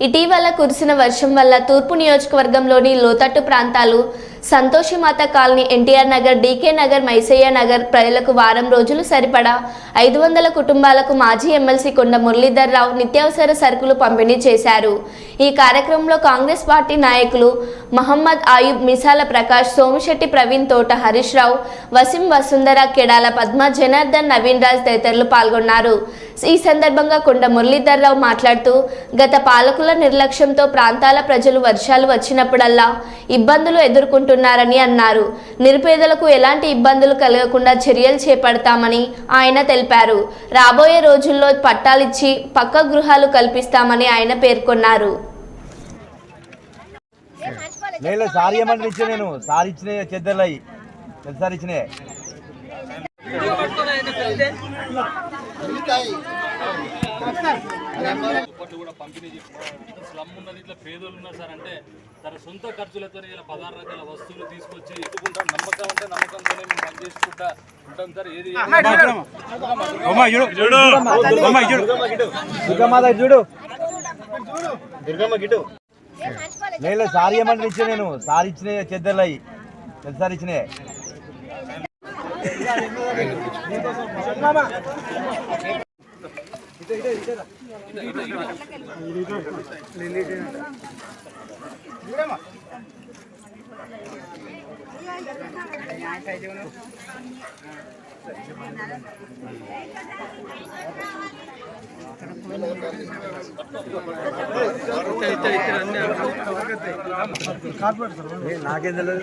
ఇటీవల కురిసిన వర్షం వల్ల తూర్పు నియోజకవర్గంలోని లోతట్టు ప్రాంతాలు Santoshimata colony NTR Nagar DK Nagar Maisaiah Nagar ప్రజలకు వారం రోజులు సరిపడా ఐదు వందల కుటుంబాలకు మాజీ ఎమ్మెల్సీ కొండ మురళీధర్ రావు నిత్యావసర సరుకులు పంపిణీ చేశారు. ఈ కార్యక్రమంలో కాంగ్రెస్ పార్టీ నాయకులు మహమ్మద్ ఆయుబ్ మిసాల ప్రకాష్ సోమిశెట్టి ప్రవీణ్ తోట హరీష్ రావు వసీం వసుంధర కెడాల పద్మ జనార్దన్ నవీన్ రాజ్ తదితరులు పాల్గొన్నారు. ఈ సందర్భంగా కొండ మురళీధర్రావు మాట్లాడుతూ గత పాలకుల నిర్లక్ష్యంతో ప్రాంతాల ప్రజలు వర్షాలు వచ్చినప్పుడల్లా ఇబ్బందులు ఎదుర్కొంటున్నారని అన్నారు. నిరుపేదలకు ఎలాంటి ఇబ్బందులు కలగకుండా చర్యలు చేపడతామని ఆయన తెలిపారు. రాబోయే రోజుల్లో పట్టాలిచ్చి పక్క గృహాలు కల్పిస్తామని ఆయన పేర్కొన్నారు. లేదు నేను. ఇచ్చిన చెద్దర్లు అయ్యి. ఇచ్చినాయి? కూడా పంపిణీ చేసుకోవడం స్లమ్ ఉన్నది ఇట్లా పేదోళ్ళు ఉన్నారు సార్ అంటే తన సొంత ఖర్చులతో ఇలా పదహారు రకాల వస్తువులు తీసుకొచ్చి ఎత్తుకుంటాం నమ్మకం అంటే నమ్మకంతోనే మేము పని చేసుకుంటా ఉంటాం సార్. ఏది చూడు. దుర్గమ్మ గిటు లేదు సారీ ఏమంటే ఇచ్చా నేను. సారీ ఇచ్చిన చెద్దర్లు అయ్యి. పెద్ద సారి ఇచ్చినాయి? నాకేం తెలియదు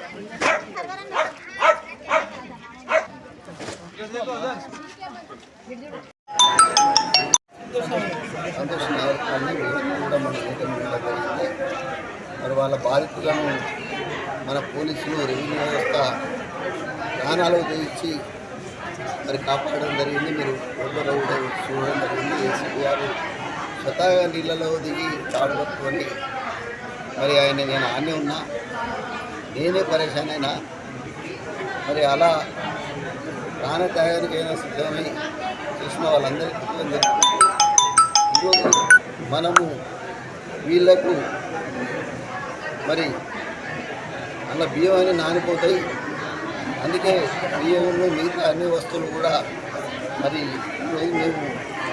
సంతోష్ నగర్ కూడా మన ఉండడం జరిగింది మరి వాళ్ళ బాధితులను మన పోలీసులు రెవెన్యూ వ్యవస్థ ప్రాణాలు ఉపయోగించి మరి కాపాడడం జరిగింది. మీరు ఫోటోలో కూడా చూడడం జరిగింది. ఏసీపీ గారు స్వతహాగా నీళ్ళలో దిగి తాడు మరి ఆయన నేను ఆనే ఉన్నా. నేనే పరేషాన్ అయినా. మరి అలా ప్రాణత్యాగానికైనా సిద్ధమై చేసిన వాళ్ళందరికీ ఈరోజు మనము వీళ్ళకు మరి అలా బియ్యం అని నానిపోతాయి. అందుకే బియ్యంలో మిగతా అన్ని వస్తువులు కూడా మరి ఈరోజు మేము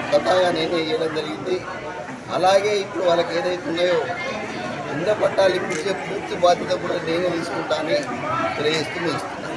స్వతహాగా నేనే వేయడం జరిగింది. అలాగే ఇప్పుడు వాళ్ళకి ఏదైతే ఉన్నాయో ఇంద పట్టాలు ఇప్పించే పూర్తి బాధ్యత కూడా నేనే తీసుకుంటానని తెలియజేస్తూ ఇస్తున్నాను